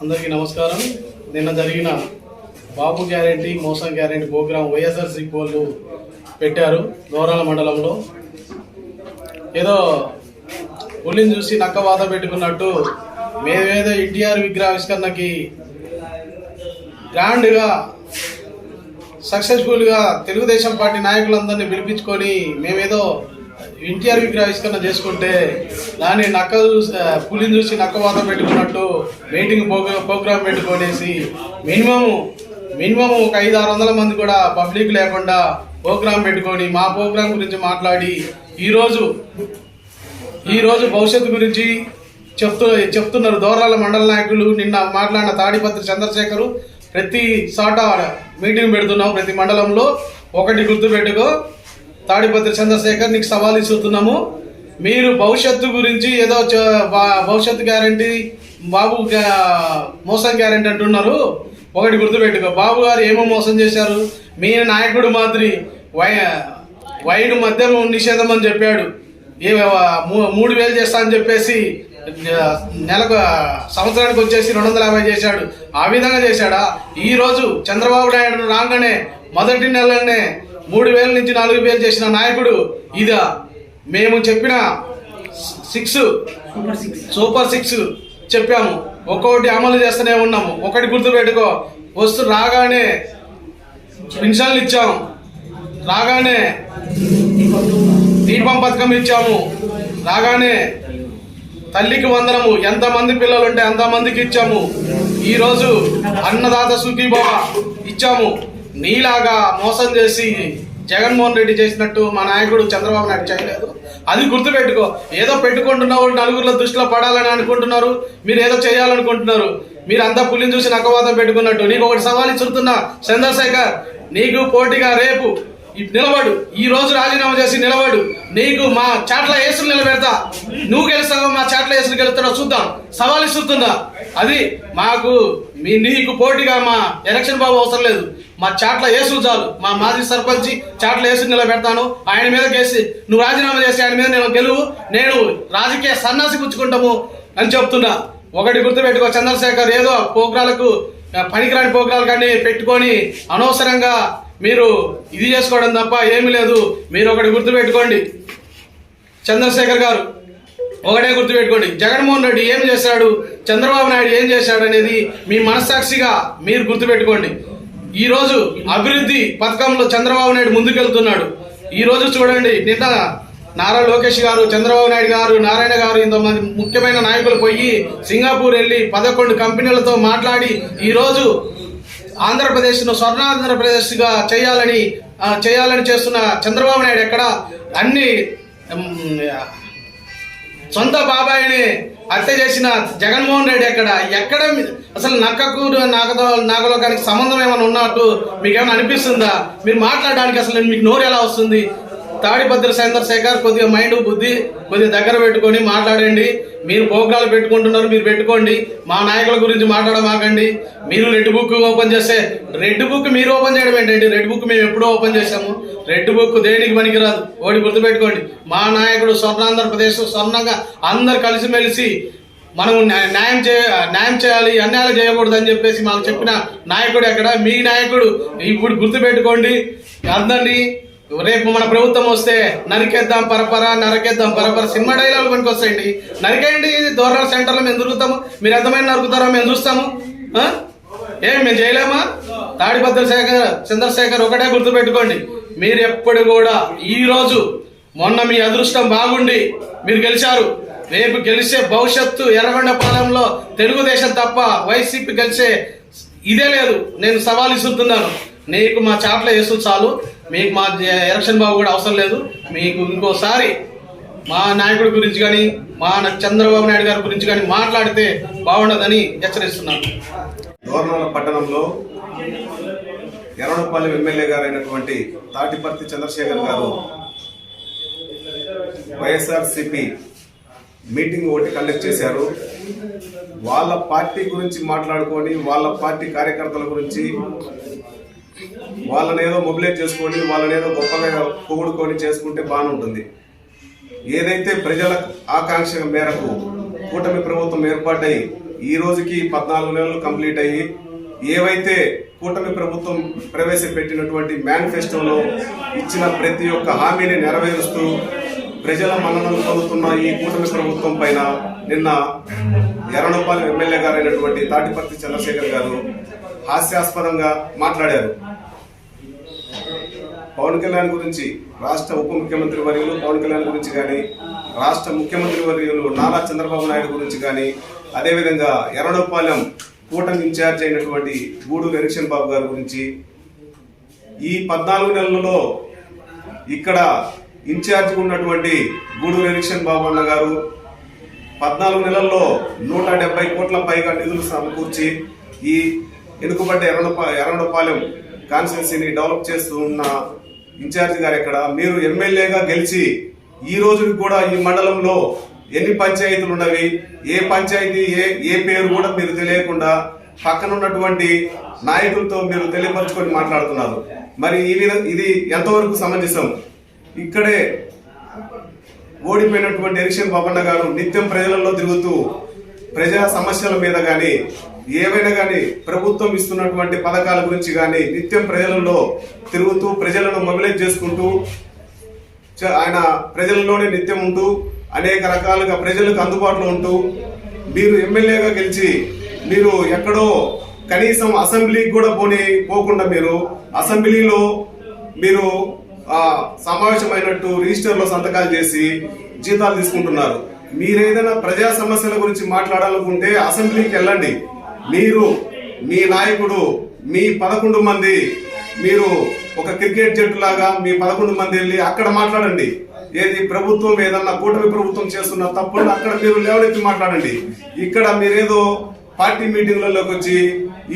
అందరికీ నమస్కారం. నిన్న జరిగిన బాబు గ్యారెంటీ మోసం గ్యారెంటీ ప్రోగ్రాం వైఎస్ఆర్సీపీ వాళ్ళు పెట్టారు దోరాల మండలంలో. ఏదో పులిని చూసి నక్క వాత పెట్టుకున్నట్టు మేమేదో ఎన్టీఆర్ విగ్రహావిష్కరణకి గ్రాండ్గా సక్సెస్ఫుల్గా తెలుగుదేశం పార్టీ నాయకులందరినీ పిలిపించుకొని మేమేదో ఎన్టీఆర్ విగ్రహావిష్కరణ చేసుకుంటే దాన్ని నక్క చూసి పులిని చూసి నక్క పెట్టుకున్నట్టు మీటింగ్ ప్రోగ్రామ్ పెట్టుకునేసి మినిమం మినిమం ఒక ఐదు ఆరు వందల మంది కూడా పబ్లిక్ లేకుండా ప్రోగ్రామ్ పెట్టుకొని మా ప్రోగ్రాం గురించి మాట్లాడి ఈరోజు ఈరోజు భవిష్యత్తు గురించి చెప్తూ చెప్తున్నారు దోరాల మండల నాయకులు. నిన్న మాట్లాడిన తాడిపత్రి చంద్రశేఖరు ప్రతి చోట మీటింగ్ పెడుతున్నాం ప్రతి మండలంలో. ఒకటి గుర్తుపెట్టుకో. తాడిపత్రి చంద్రశేఖర్ నీకు సవాల్ ఇస్తున్నాము. మీరు భవిష్యత్తు గురించి ఏదో చ- భవిష్యత్తు గ్యారంటీ బాబు గ్యా- మోసం గ్యారంటీ అంటున్నారు. ఒకటి గుర్తుపెట్టుకో. బాబు గారు ఏమో మోసం చేశారు. మీ నాయకుడు మాదిరి వై వైన్ మద్యం నిషేధం అని చెప్పాడు. ఏ మూ- మూడు వేలు చేస్తా అని చెప్పేసి నెలకు సంవత్సరానికి వచ్చేసి రెండు వందల యాభై చేశాడు. ఆ విధంగా చేశాడా? ఈరోజు చంద్రబాబు నాయుడు రాగానే మొదటి నెలనే మూడు వేల నుంచి నాలుగు వేలు చేసిన నాయకుడు ఇదా. మేము చెప్పిన సిక్స్ సూపర్ సిక్స్. చెప్పాము. ఒక్కొక్కటి అమలు చేస్తూనే ఉన్నాము. ఒకటి గుర్తుపెట్టుకో వస్తు రాగానే పెన్షన్లు ఇచ్చాము రాగానే దీపం పథకం ఇచ్చాము. రాగానే తల్లికి వందనము. ఎంతమంది పిల్లలు ఉంటే అంతమందికి ఇచ్చాము. ఈరోజు అన్నదాత సుఖీభవ ఇచ్చాము. నీలాగా మోసం చేసి జగన్మోహన్ రెడ్డి చేసినట్టు మా నాయకుడు చంద్రబాబు నాయుడు చేయలేదు. అది గుర్తుపెట్టుకో. ఏదో పెట్టుకుంటున్నావు నలుగురిలో దృష్టిలో పడాలని అనుకుంటున్నారు. మీరు ఏదో చేయాలనుకుంటున్నారు. మీరు అంతా పులిని చూసి నక్కవాదం పెట్టుకున్నట్టు. నీకు ఒకటి సవాల్ ఇచ్చుతున్నా చంద్రశేఖర్ నీకు పోటీగా రేపు నిలబడు. ఈ రోజు రాజీనామా చేసి నిలబడు. నీకు మా చాట్ల ఏసులు నిలబెడతా. నువ్వు గెలుస్తావో మా చాట్ల ఏసులు గెలుస్తాడో చూద్దాం. సవాల్ ఇస్తుందా అది మాకు మీ నీకు పోటీగా మా ఎలక్షన్ బాబు అవసరం లేదు. మా చాట్ల ఏసులు చాలు. మా మాజీ సర్పంచ్ చాట్ల ఏసులు నిలబెడతాను. ఆయన మీద కేసి నువ్వు రాజీనామా చేసి ఆయన మీద నేను గెలువు. నేను రాజకీయ సన్నాసి పుచ్చుకుంటాము అని చెప్తున్నా. ఒకటి గుర్తుపెట్టుకో చంద్రశేఖర్. ఏదో పోగ్రాలకు పనికిరాని పోగ్రాలు కానీ పెట్టుకొని అనవసరంగా మీరు ఇది చేసుకోవడం తప్ప ఏమీ లేదు. మీరు ఒకటి గుర్తుపెట్టుకోండి. చంద్రశేఖర్ గారు ఒకటే గుర్తుపెట్టుకోండి. జగన్మోహన్ రెడ్డి ఏం చేశాడు? చంద్రబాబు నాయుడు ఏం చేశాడు అనేది మీ మనస్సాక్షిగా మీరు గుర్తుపెట్టుకోండి. ఈరోజు అభివృద్ధి పథకంలో చంద్రబాబు నాయుడు ముందుకెళ్తున్నాడు. ఈరోజు చూడండి నిన్న నారా లోకేష్ గారు చంద్రబాబు నాయుడు గారు నారాయణ గారు ఇంతమంది ముఖ్యమైన నాయకులు పోయి సింగపూర్ వెళ్ళి పదకొండు కంపెనీలతో మాట్లాడి ఈరోజు ఆంధ్రప్రదేశ్ను స్వర్ణాంధ్రప్రదేశ్గా చేయాలని చేయాలని చేస్తున్న చంద్రబాబు నాయుడు ఎక్కడ? అన్ని సొంత బాబాయిని హత్య చేసిన జగన్మోహన్ రెడ్డి ఎక్కడ? ఎక్కడ అసలు నక్కకు నాగతో నాగలోకానికి సంబంధం ఏమైనా ఉన్నట్టు మీకు ఏమైనా అనిపిస్తుందా? మీరు మాట్లాడడానికి అసలు మీకు నోరు ఎలా వస్తుంది? తాడిపత్రి చంద్రశేఖర్ కొద్దిగా మైండ్ బుద్ధి కొద్దిగా దగ్గర పెట్టుకొని మాట్లాడండి. మీరు ప్రోగ్రాలు పెట్టుకుంటున్నారు మీరు పెట్టుకోండి. మా నాయకుల గురించి మాట్లాడమాకండి. మీరు రెడ్ బుక్ ఓపెన్ చేస్తే రెడ్ బుక్ మీరు ఓపెన్ చేయడం ఏంటండి? రెడ్ బుక్ మేము ఎప్పుడూ ఓపెన్ చేసాము రెడ్ బుక్ దేనికి పనికిరాదు? ఓడి గుర్తుపెట్టుకోండి. మా నాయకుడు స్వర్ణాంధ్రప్రదేశ్ స్వర్ణంగా అందరు కలిసిమెలిసి మనం న్యాయం చే న్యాయం చేయాలి అన్యాయాలు చేయకూడదు అని చెప్పేసి మనం చెప్పిన నాయకుడు ఎక్కడ? మీ నాయకుడు. ఇప్పుడు గుర్తుపెట్టుకోండి. అందరినీ రేపు మన ప్రభుత్వం వస్తే నరికేద్దాం పరపర నరకేద్దాం పరపర. సినిమా డైలాగ్ పనికి వస్తాయండి. నరికేయండి దూరాల సెంటర్లో మేము దొరుకుతాము మీరు ఎంతమంది నరుకుతారో మేము చూస్తాము. ఏం మేము చేయలేమా? తాడిపత్రి శేఖర్ చంద్రశేఖర్ ఒకటే గుర్తుపెట్టుకోండి. మీరు ఎప్పుడు కూడా ఈ రోజు మొన్న మీ అదృష్టం బాగుండి మీరు గెలిచారు. రేపు గెలిచే భవిష్యత్తు ఎర్రగొండపాలెంలో తెలుగుదేశం తప్ప వైసీపీ గెలిచే ఇదే లేదు. నేను సవాల్ ఇస్తున్నాను నీకు మా చాట్ల వేసు చాలు. మీకు మా ఎలక్షన్ బాబు కూడా అవసరం లేదు. మీకు ఇంకోసారి మా నాయకుడి గురించి కానీ మా చంద్రబాబు నాయుడు గారి గురించి కానీ మాట్లాడితే బాగుండదని హెచ్చరిస్తున్నాను. దోర్నాల పట్టణంలో ఎర్రడపల్లి ఎమ్మెల్యే గారు అయినటువంటి తాటిపర్తి చంద్రశేఖర్ గారు వైఎస్ఆర్సిపి మీటింగ్ ఒకటి కండక్ట్ చేశారు. వాళ్ళ పార్టీ గురించి మాట్లాడుకొని వాళ్ళ పార్టీ కార్యకర్తల గురించి వాళ్ళని ఏదో మొబిలైజ్ చేసుకొని వాళ్ళని ఏదో గొప్పగా పొగుడుకొని చేసుకుంటే బాగానే ఉంటుంది ఏదైతే ప్రజల ఆకాంక్ష మేరకు కూటమి ప్రభుత్వం ఏర్పాటై ఈ రోజుకి పద్నాలుగు నెలలు కంప్లీట్ అయ్యి ఏవైతే కూటమి ప్రభుత్వం ప్రవేశపెట్టినటువంటి మేనిఫెస్టోలో ఇచ్చిన ప్రతి ఒక్క హామీని నెరవేరుస్తూ ప్రజల మన్ననలు పొందుతున్న ఈ కూటమి ప్రభుత్వం పైన నిన్న ఎర్రనపాలెం ఎమ్మెల్యే గారైనటువంటి తాటిపర్తి చంద్రశేఖర్ గారు హాస్యాస్పదంగా మాట్లాడారు. పవన్ కళ్యాణ్ గురించి రాష్ట్ర ఉప ముఖ్యమంత్రి వర్యులు పవన్ కళ్యాణ్ గురించి కానీ రాష్ట్ర ముఖ్యమంత్రి వర్యులు నారా చంద్రబాబు నాయుడు గురించి కానీ అదేవిధంగా ఎర్రడపాలెం కూటమి ఇన్ఛార్జ్ అయినటువంటి గూడూరు ఎలక్షన్ బాబు గారి గురించి ఈ పద్నాలుగు నెలలలో ఇక్కడ ఇన్ఛార్జ్ ఉన్నటువంటి గూడూరు ఎలక్షన్ బాబు అన్న గారు పద్నాలుగు నెలల్లో నూట డెబ్బై కోట్ల పైగా నిధులు సమకూర్చి ఈ ఎనుకబడ్డ ఎర్రడపా ఎర్రడపాలెం కాన్స్టిట్యున్సీని డెవలప్ చేస్తూ ఉన్న ఇన్ఛార్జ్ గారు ఇక్కడ మీరు ఎమ్మెల్యేగా గెలిచి ఈ రోజుకి కూడా ఈ మండలంలో ఎన్ని పంచాయతీలు ఉన్నవి? ఏ పంచాయతీ ఏ ఏ పేరు కూడా మీరు తెలియకుండా పక్కన ఉన్నటువంటి నాయకులతో మీరు తెలియపరచుకొని మాట్లాడుతున్నారు. మరి ఈ ఇది ఎంతవరకు సమంజసం? ఇక్కడే ఓడిపోయినటువంటి ఎరిక్షన్ బాబన్న గారు నిత్యం ప్రజలలో తిరుగుతూ ప్రజా సమస్యల మీద కానీ ఏవైనా కానీ ప్రభుత్వం ఇస్తున్నటువంటి పథకాల గురించి కానీ నిత్యం ప్రజలలో తిరుగుతూ ప్రజలను మొబిలైజ్ చేసుకుంటూ చ- ఆయన ప్రజల్లోనే నిత్యం ఉంటూ అనేక రకాలుగా ప్రజలకు అందుబాటులో ఉంటూ మీరు ఎమ్మెల్యేగా గెలిచి మీరు ఎక్కడో కనీసం అసెంబ్లీకి కూడా పోని పోకుండా మీరు అసెంబ్లీలో మీరు సమావేశమైనట్టు రిజిస్టర్లో సంతకాలు చేసి జీతాలు తీసుకుంటున్నారు. మీరేదైనా ప్రజా సమస్యల గురించి మాట్లాడాలనుకుంటే అసెంబ్లీకి వెళ్ళండి. మీరు మీ నాయకుడు మీ పదకొండు మంది మీరు ఒక క్రికెట్ జట్టు లాగా మీ పదకొండు మంది వెళ్ళి అక్కడ మాట్లాడండి. ఏది ప్రభుత్వం ఏదన్నా కూటమి ప్రభుత్వం చేస్తున్న తప్పులు అక్కడ మీరు లేవనెత్తి మాట్లాడండి. ఇక్కడ మీరేదో పార్టీ మీటింగ్లలోకి వచ్చి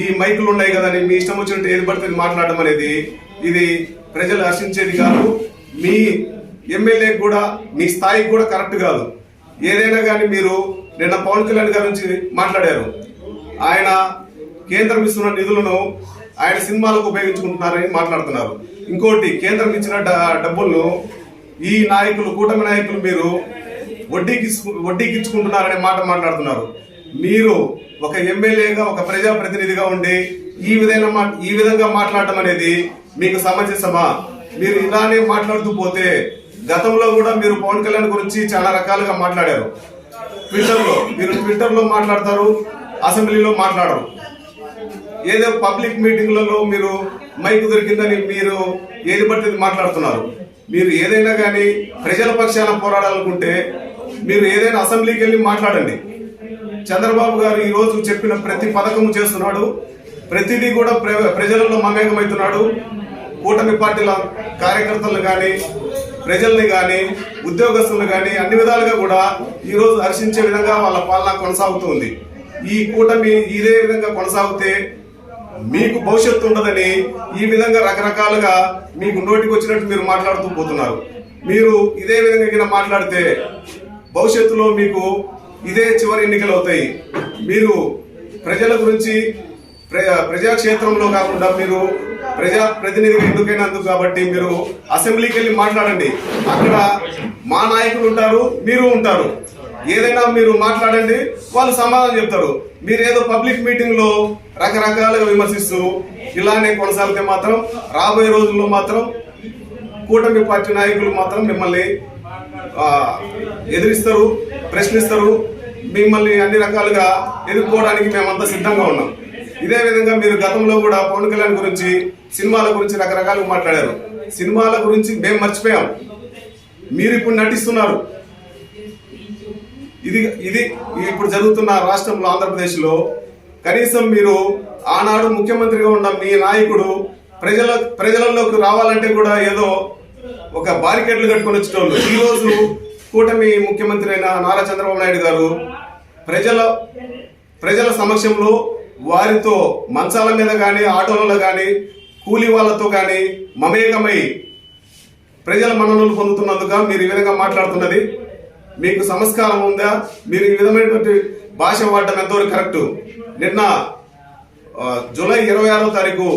ఈ మైకులు ఉన్నాయి కదని మీ ఇష్టం వచ్చినట్టు ఏది పడితే మాట్లాడడం అనేది ఇది ప్రజలు హర్షించేది కాదు. మీ ఎమ్మెల్యే కూడా మీ స్థాయికి కూడా కరెక్ట్ కాదు. ఏదైనా కానీ మీరు నిన్న పవన్ కళ్యాణ్ గారి నుంచి మాట్లాడారు. ఆయన కేంద్రం ఇస్తున్న నిధులను ఆయన సినిమాలకు ఉపయోగించుకుంటున్నారని మాట్లాడుతున్నారు. ఇంకోటి కేంద్రం ఇచ్చిన డ- డబ్బులను ఈ నాయకులు కూటమి నాయకులు మీరు వడ్డీకి వడ్డీకి ఇచ్చుకుంటున్నారనే మాట మాట్లాడుతున్నారు. మీరు ఒక ఎమ్మెల్యేగా ఒక ప్రజా ప్రతినిధిగా ఉండి ఈ విధంగా మా- ఈ విధంగా మాట్లాడటం అనేది మీకు సమంజసమా? మీరు ఇలానే మాట్లాడుతూ పోతే గతంలో కూడా మీరు పవన్ కళ్యాణ్ గురించి చాలా రకాలుగా మాట్లాడారు. ట్విట్టర్లో మీరు ట్విట్టర్లో మాట్లాడతారు అసెంబ్లీలో మాట్లాడరు. ఏదో పబ్లిక్ మీటింగ్లలో మీరు మైక్ దొరికిందని మీరు ఏది పడితే మాట్లాడుతున్నారు. మీరు ఏదైనా కానీ ప్రజల పక్షాన పోరాడాలనుకుంటే మీరు ఏదైనా అసెంబ్లీకి వెళ్ళి మాట్లాడండి. చంద్రబాబు గారు ఈరోజు చెప్పిన ప్రతి పథకము చేస్తున్నాడు. ప్రతిదీ కూడా ప్ర- ప్రజలలో మమేకమవుతున్నాడు. కూటమి పార్టీల కార్యకర్తలు కానీ ప్రజల్ని కానీ ఉద్యోగస్తులను కానీ అన్ని విధాలుగా కూడా ఈరోజు హర్షించే విధంగా వాళ్ళ పాలన కొనసాగుతుంది. ఈ కూటమి ఇదే విధంగా కొనసాగితే మీకు భవిష్యత్తు ఉండదని ఈ విధంగా రకరకాలుగా మీకు నోటికి వచ్చినట్టు మీరు మాట్లాడుతూ పోతున్నారు. మీరు ఇదే విధంగా మాట్లాడితే భవిష్యత్తులో మీకు ఇదే చివరి ఎన్నికలు అవుతాయి. మీరు ప్రజల గురించి ప్రజాక్షేత్రంలో కాకుండా మీరు ప్రజా ప్రతినిధిగా ఎందుకైనందుకు కాబట్టి మీరు అసెంబ్లీకి వెళ్ళి మాట్లాడండి. అక్కడ మా నాయకులు ఉంటారు మీరు ఉంటారు. ఏదైనా మీరు మాట్లాడండి వాళ్ళు సమాధానం చెప్తారు. మీరు ఏదో పబ్లిక్ మీటింగ్లో రకరకాలుగా విమర్శిస్తూ ఇలానే కొనసాగితే మాత్రం రాబోయే రోజుల్లో మాత్రం కూటమి పార్టీ నాయకులు మాత్రం మిమ్మల్ని ఎదిరిస్తారు ప్రశ్నిస్తారు. మిమ్మల్ని అన్ని రకాలుగా ఎదుర్కోవడానికి మేమంతా సిద్ధంగా ఉన్నాం. ఇదే విధంగా మీరు గతంలో కూడా పవన్ కళ్యాణ్ గురించి సినిమాల గురించి రకరకాలుగా మాట్లాడారు. సినిమాల గురించి మేము మర్చిపోయాం. మీరు ఇప్పుడు నటిస్తున్నారు. ఇది ఇది ఇప్పుడు జరుగుతున్న రాష్ట్రంలో ఆంధ్రప్రదేశ్లో కనీసం మీరు ఆనాడు ముఖ్యమంత్రిగా ఉన్న మీ నాయకుడు ప్రజల ప్రజలలోకి రావాలంటే కూడా ఏదో ఒక బారికేడ్లు కట్టుకొని వచ్చేటోళ్ళు. ఈ రోజు కూటమి ముఖ్యమంత్రి అయిన నారా చంద్రబాబు నాయుడు గారు ప్రజల ప్రజల సమక్షంలో వారితో మంచాల మీద కానీ ఆటోలలో కానీ కూలి వాళ్ళతో కానీ మమేకమై ప్రజల మన్ననలు పొందుతున్నందుక మీరు ఈ విధంగా మాట్లాడుతున్నది. మీకు సంస్కారం ఉందా? మీరు ఈ విధమైనటువంటి భాష వాడటం ఎంతవరకు కరెక్ట్? నిన్న జూలై ఇరవై ఆరో తారీఖు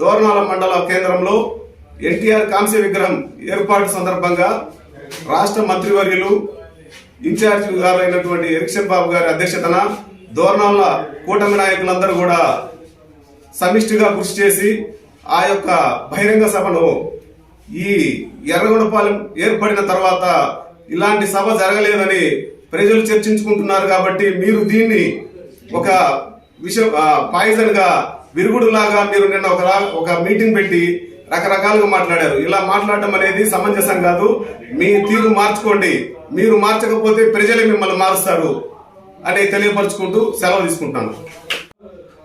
దోర్నాల మండల కేంద్రంలో ఎన్టీఆర్ కాంస్య విగ్రహం ఏర్పాటు సందర్భంగా రాష్ట్ర మంత్రివర్యులు ఇన్ఛార్జ్ గారు అయినటువంటి ఎరిక్షన్ బాబు గారి అధ్యక్షతన దోర్నాల కూటమి నాయకులందరూ కూడా సమిష్టిగా కృషి చేసి ఆ యొక్క బహిరంగ సభను ఈ ఎర్రగొండపాలెం ఏర్పడిన తర్వాత ఇలాంటి సభ జరగలేదని ప్రజలు చర్చించుకుంటున్నారు కాబట్టి మీరు దీన్ని ఒక విషయం పాయిజన్గా విరుగుడులాగా మీరు నిన్న ఒక ఒక మీటింగ్ పెట్టి రకరకాలుగా మాట్లాడారు. ఇలా మాట్లాడడం అనేది సమంజసం కాదు. మీ తీరు మార్చుకోండి. మీరు మార్చకపోతే ప్రజలే మిమ్మల్ని మారుస్తారు. అని తెలియపరుచుకుంటూ సెలవు తీసుకుంటాను.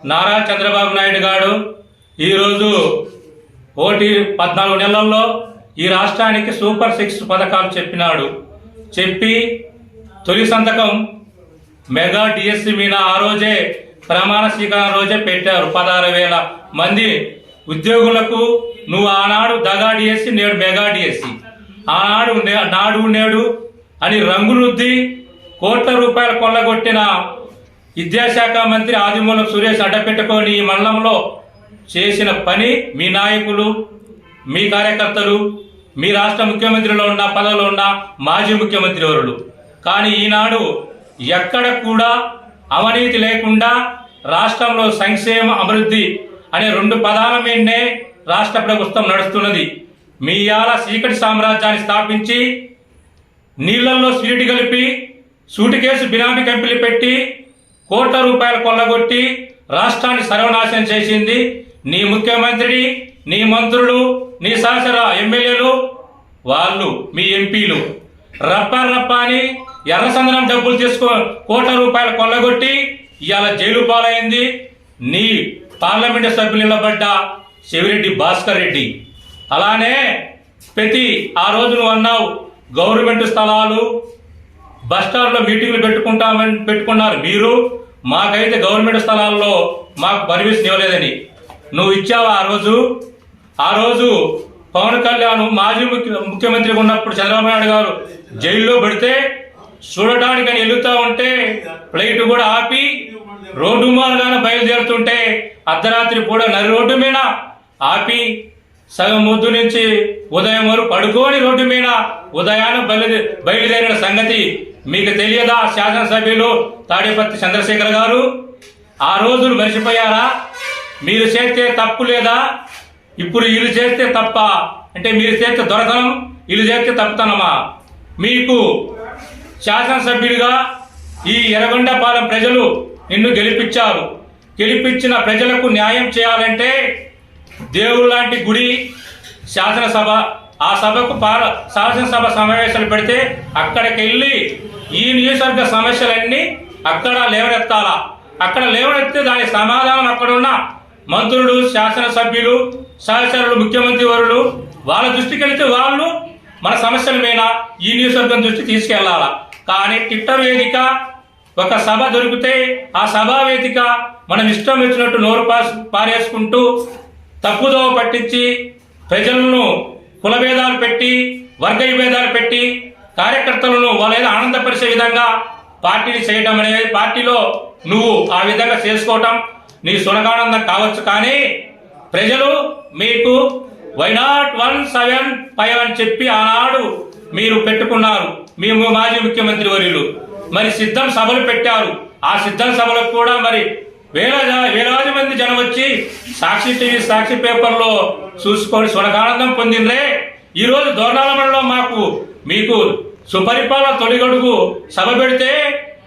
నారా చంద్రబాబు నాయుడు గారు ఈరోజు ఓటీ పద్నాలుగు నెలల్లో ఈ రాష్ట్రానికి సూపర్ సిక్స్ పథకాలు చెప్పినాడు. చెప్పి తొలి సంతకం మెగా డిఎస్సి మీద ఆ రోజే ప్రమాణ స్వీకారం రోజే పెట్టారు పదహారు వేల మంది ఉద్యోగులకు. నువ్వు ఆనాడు దగా డిఎస్సి నేడు మెగా డిఎస్సి. ఆనాడు నే- నాడు నేడు అని రంగులుద్ది కోట్ల రూపాయలు కొల్లగొట్టిన విద్యాశాఖ మంత్రి ఆదిమూలం సురేష్ అడ్డపెట్టుకొని ఈ మండలంలో చేసిన పని మీ నాయకులు మీ కార్యకర్తలు మీ రాష్ట్ర ముఖ్యమంత్రిలో ఉన్న పదవిలో ఉన్న మాజీ ముఖ్యమంత్రి వరుడు కానీ ఈనాడు ఎక్కడ కూడా అవినీతి లేకుండా రాష్ట్రంలో సంక్షేమ అభివృద్ధి అనే రెండు పదాల మీదనే రాష్ట్ర ప్రభుత్వం నడుస్తున్నది. మీ ఇవాళ చీకటి సామ్రాజ్యాన్ని స్థాపించి నీళ్ళలో స్వీట్ కలిపి సూటి కేసు బినామీ కంపెనీలు పెట్టి కోట్ల రూపాయలు కొల్లగొట్టి రాష్ట్రాన్ని సర్వనాశనం చేసింది. నీ ముఖ్యమంత్రి నీ మంత్రులు నీ శాసన ఎమ్మెల్యేలు వాళ్ళు మీ ఎంపీలు. రప్ప రప్ప అని ఎర్రసందనం డబ్బులు తీసుకో కోట్ల రూపాయలు కొల్లగొట్టి ఇవాళ జైలు పాలైంది. నీ పార్లమెంటు సభ్యులు నిలబడ్డ శివిరెడ్డి భాస్కర్ రెడ్డి. అలానే ప్రతి ఆ రోజు నువ్వు అన్నావు గవర్నమెంట్ స్థలాలు బస్టాండ్లో మీటింగ్లు పెట్టుకుంటామని పెట్టుకున్నారు. మీరు మాకైతే గవర్నమెంట్ స్థలాల్లో మాకు పర్మిషన్ ఇవ్వలేదని. నువ్వు ఇచ్చావా ఆ రోజు? ఆ రోజు పవన్ కళ్యాణ్ మాజీ ముఖ్య ముఖ్యమంత్రిగా ఉన్నప్పుడు చంద్రబాబు నాయుడు గారు జైల్లో పెడితే చూడటానికి అని వెళుతూ ఉంటే ఫ్లైట్ కూడా ఆపి రోడ్డు మార్గాన బయలుదేరుతుంటే అర్ధరాత్రి కూడా నరి రోడ్డు మీద ఆపి సగం ముద్దు నుంచి ఉదయం వరకు పడుకోని రోడ్డు మీద ఉదయాన్నే బయలుదే బయలుదేరిన సంగతి మీకు తెలియదా? శాసనసభ్యులు తాడేపత్తి చంద్రశేఖర్ గారు? ఆ రోజులు మర్చిపోయారా? మీరు చేస్తే తప్పు లేదా? ఇప్పుడు ఇల్లు చేస్తే తప్ప. అంటే మీరు చేస్తే దొరకనం ఇల్లు చేస్తే తప్పుతనమా? మీకు శాసనసభ్యుడిగా ఈ ఎర్రగొండపాలెం ప్రజలు నిన్ను గెలిపించారు. గెలిపించిన ప్రజలకు న్యాయం చేయాలంటే దేవుడు లాంటి గుడి శాసనసభ ఆ సభకు పాల శాసనసభ సమావేశాలు పెడితే అక్కడికి వెళ్ళి ఈ నియోజకవర్గ సమస్యలన్నీ అక్కడ లేవనెత్తాలా? అక్కడ లేవనెత్తే దాని సమాధానం అక్కడున్న మంత్రులు శాసనసభ్యులు సహచరులు ముఖ్యమంత్రి వరులు వాళ్ళ దృష్టికి వెళితే వాళ్ళు మన సమస్యల మీద ఈ నియోజకవర్గం దృష్టి తీసుకెళ్ళాలా? కానీ ట్విట్టర్ వేదిక ఒక సభ దొరికితే ఆ సభా వేదిక మనం ఇష్టం వచ్చినట్టు నోరు పాస్ పారేసుకుంటూ తప్పుదోవ పట్టించి ప్రజలను కులభేదాలు పెట్టి వర్గ విభేదాలు పెట్టి కార్యకర్తలను వాళ్ళ ఆనందపరిచే విధంగా పార్టీని చేయటం అనేది పార్టీలో నువ్వు ఆ విధంగా చేసుకోవటం నీ సునకానందం కావచ్చు కానీ ప్రజలు మీకు why not one seven five అని చెప్పి ఆనాడు మీరు పెట్టుకున్నారు. మేము మాజీ ముఖ్యమంత్రి వర్యులు. మరి సిద్ధం సభలు పెట్టారు. ఆ సిద్ధం సభలకు కూడా మరి వేల వేలాది మంది జనం వచ్చి సాక్షి టీవీ సాక్షి పేపర్లో చూసుకొని సునకానందం పొందిండ్రే. ఈరోజు రోజు దోర్నాలమండలో మాకు మీకు సుపరిపాలన తొలిగడుగు సభ పెడితే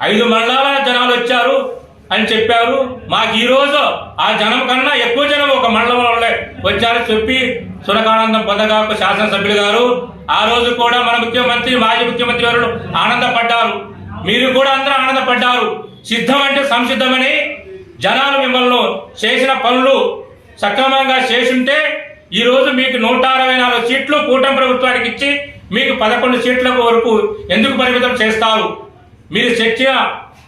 ఐదు మండలాల జనాలు వచ్చారు అని చెప్పారు. మాకు ఈరోజు ఆ జనం కన్నా ఎక్కువ జనం ఒక మండలంలో వచ్చారని చెప్పి సునకానందం పొందగాకు శాసనసభ్యులు గారు. ఆ రోజు కూడా మన ముఖ్యమంత్రి మాజీ ముఖ్యమంత్రి గారు ఆనందపడ్డారు. మీరు కూడా అందరూ ఆనందపడ్డారు. సిద్ధం అంటే సంసిద్ధమని జనాలు మిమ్మల్ని చేసిన పనులు సక్రమంగా చేసుంటే ఈ రోజు మీకు నూట అరవై నాలుగు సీట్లు కూటమి ప్రభుత్వానికి ఇచ్చి మీకు పదకొండు సీట్ల వరకు ఎందుకు పరిమితం చేస్తారు? మీరు చర్చిన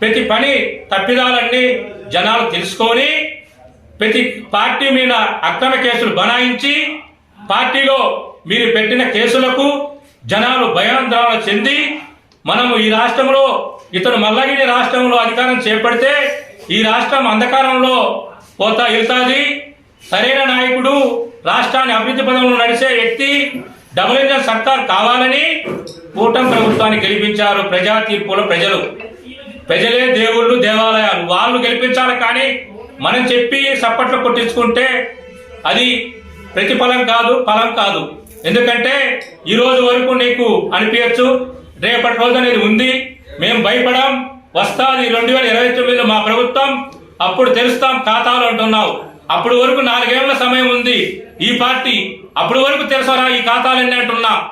ప్రతి పని తప్పిదాలన్నీ జనాలు తెలుసుకొని ప్రతి పార్టీ మీద అక్రమ కేసులు బనాయించి పార్టీలో మీరు పెట్టిన కేసులకు జనాలు భయాందోళన చెంది మనము ఈ రాష్ట్రంలో ఇతను మల్లగిరి రాష్ట్రంలో అధికారం చేపడితే ఈ రాష్ట్రం అంధకారంలో పోతా ఇల్తాది సరైన నాయకుడు రాష్ట్రాన్ని అభివృద్ధి పదంలో నడిచే వ్యక్తి డబుల్ ఇంజన్ సర్కార్ కావాలని కూటమి ప్రభుత్వాన్ని గెలిపించారు ప్రజా తీర్పులో ప్రజలు. ప్రజలే దేవుళ్ళు దేవాలయాలు. వాళ్ళు గెలిపించాలి కానీ మనం చెప్పి సప్పట్లు కొట్టించుకుంటే అది ప్రతిఫలం కాదు ఫలం కాదు. ఎందుకంటే ఈ రోజు వరకు నీకు అనిపించచ్చు రేపటి రోజు అనేది ఉంది. మేము భయపడం వస్తాది రెండు వేల ఇరవై తొమ్మిదిలో మా ప్రభుత్వం. అప్పుడు తెరుస్తాం ఖాతాలు అంటున్నావు. అప్పుడు వరకు నాలుగేళ్ళ సమయం ఉంది. ఈ పార్టీ అప్పుడు వరకు తెలుసరా ఈ ఖాతాలు ఎన్ని అంటున్నా.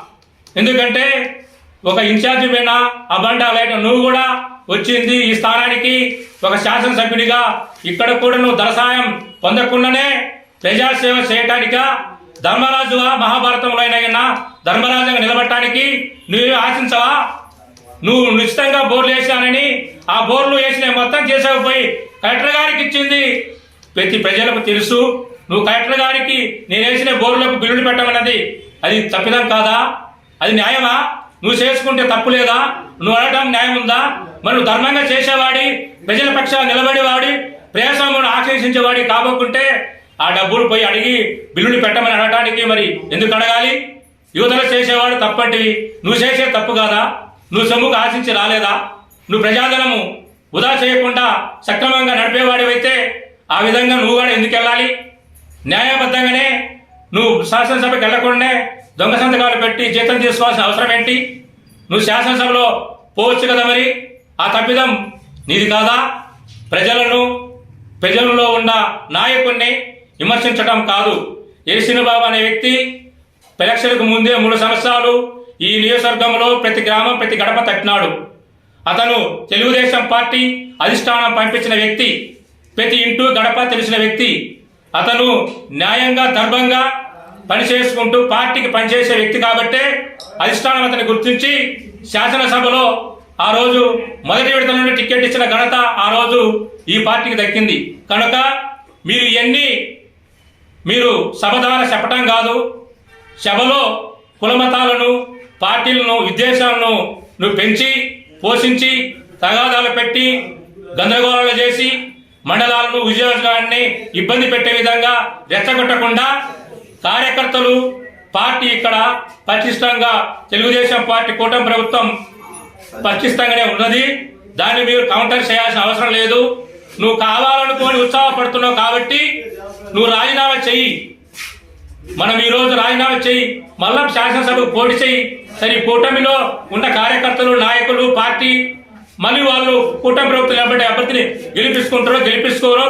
ఎందుకంటే ఒక ఇన్ఛార్జి పైన అబండా బండ లేక నువ్వు కూడా వచ్చింది ఈ స్థానానికి ఒక శాసనసభ్యుడిగా ఇక్కడ కూడా నువ్వు దళసాయం పొందకుండానే ప్రజాసేవ చేయటానికా? ధర్మరాజుగా మహాభారతంలో అయినా ధర్మరాజుగా నిలబడటానికి నువ్వు ఆశించవా? నువ్వు నిశ్చితంగా బోర్లు వేసానని ఆ బోర్లు వేసిన మొత్తం చేసాకపోయి కలెక్టర్ గారికి ఇచ్చింది. ప్రతి ప్రజలకు తెలుసు నువ్వు కలెక్టర్ గారికి నేను వేసిన బోర్లకు బిల్లులు పెట్టమన్నది. అది తప్పిదం కాదా? అది న్యాయమా? నువ్వు చేసుకుంటే తప్పు లేదా? నువ్వు అడగడం న్యాయం ఉందా? మరి నువ్వు ధర్మంగా చేసేవాడి ప్రజల పక్షాన నిలబడేవాడి ప్రజాస్వామ్యం ఆకర్షించేవాడి కాబోకుంటే ఆ డబ్బులు పోయి అడిగి బిల్లులు పెట్టమని అడగడానికి మరి ఎందుకు అడగాలి? యువతలు చేసేవాడు తప్పంటివి. నువ్వు చేసే తప్పు కాదా? నువ్వు సొమ్ముకు ఆశించి రాలేదా? నువ్వు ప్రజాధనము వృధా చేయకుండా సక్రమంగా నడిపేవాడివైతే ఆ విధంగా నువ్వు కూడా ఎందుకు వెళ్ళాలి? న్యాయబద్ధంగానే నువ్వు శాసనసభకి వెళ్ళకుండానే దొంగ సంతకాలు పెట్టి జీతం తీసుకోవాల్సిన అవసరం ఏంటి? నువ్వు శాసనసభలో పోవచ్చు కదా మరి? ఆ తప్పిదం నీది కాదా? ప్రజలను ప్రజలలో ఉన్న నాయకుడిని విమర్శించడం కాదు. ఎరిసిన బాబు అనే వ్యక్తి ఎలక్షన్కు ముందే మూడు సంవత్సరాలు ఈ నియోజకవర్గంలో ప్రతి గ్రామం ప్రతి గడప తట్టినాడు. అతను తెలుగుదేశం పార్టీ అధిష్టానం పంపించిన వ్యక్తి ప్రతి ఇంటూ గడప తెలిసిన వ్యక్తి. అతను న్యాయంగా ధర్మంగా పనిచేసుకుంటూ పార్టీకి పనిచేసే వ్యక్తి కాబట్టే అధిష్టానం అతను గుర్తించి శాసనసభలో ఆ రోజు మొదటి విడత నుండి టికెట్ ఇచ్చిన ఘనత ఆ రోజు ఈ పార్టీకి దక్కింది. కనుక మీరు ఎన్ని మీరు సభ ద్వారా చెప్పటం కాదు. సభలో కులమతాలను పార్టీలను విద్వేషాలను నువ్వు పెంచి పోషించి తగాదాలు పెట్టి గందరగోళాలు చేసి మండలాలను ఉద్యోగాన్ని ఇబ్బంది పెట్టే విధంగా రెచ్చగొట్టకుండా కార్యకర్తలు పార్టీ ఇక్కడ పటిష్టంగా తెలుగుదేశం పార్టీ కూటమి ప్రభుత్వం పటిష్టంగానే ఉన్నది. దాన్ని మీరు కౌంటర్ చేయాల్సిన అవసరం లేదు. నువ్వు కావాలనుకొని ఉత్సాహపడుతున్నావు కాబట్టి నువ్వు రాజీనామా చెయ్యి. మనం ఈరోజు రాజీనామా చెయ్యి. మళ్ళా శాసనసభకు పోటీ చేయి సరే కూటమిలో ఉన్న కార్యకర్తలు నాయకులు పార్టీ మళ్ళీ వాళ్ళు కూటమి ప్రభుత్వం నిలబడే అభ్యర్థిని గెలిపించుకుంటారో గెలిపించుకోరో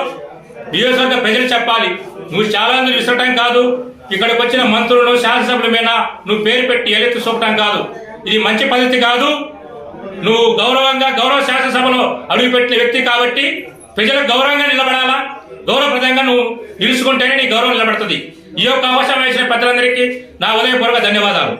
నియోజకవర్గ ప్రజలు చెప్పాలి. నువ్వు చాలా మంది విసరటం కాదు. ఇక్కడికి వచ్చిన మంత్రులను శాసనసభ్యుల మీద నువ్వు పేరు పెట్టి ఎలెత్తి చూపటం కాదు. ఇది మంచి పద్ధతి కాదు. నువ్వు గౌరవంగా గౌరవ శాసనసభలో అడుగుపెట్టిన వ్యక్తి కాబట్టి ప్రజలకు గౌరవంగా నిలబడాలా? గౌరవప్రదంగా నువ్వు నిలుచుకుంటేనే నీ గౌరవం నిలబడుతుంది. ఈ యొక్క అవసరం వేసిన ప్రజలందరికీ నా ఉదయపూర్వక ధన్యవాదాలు.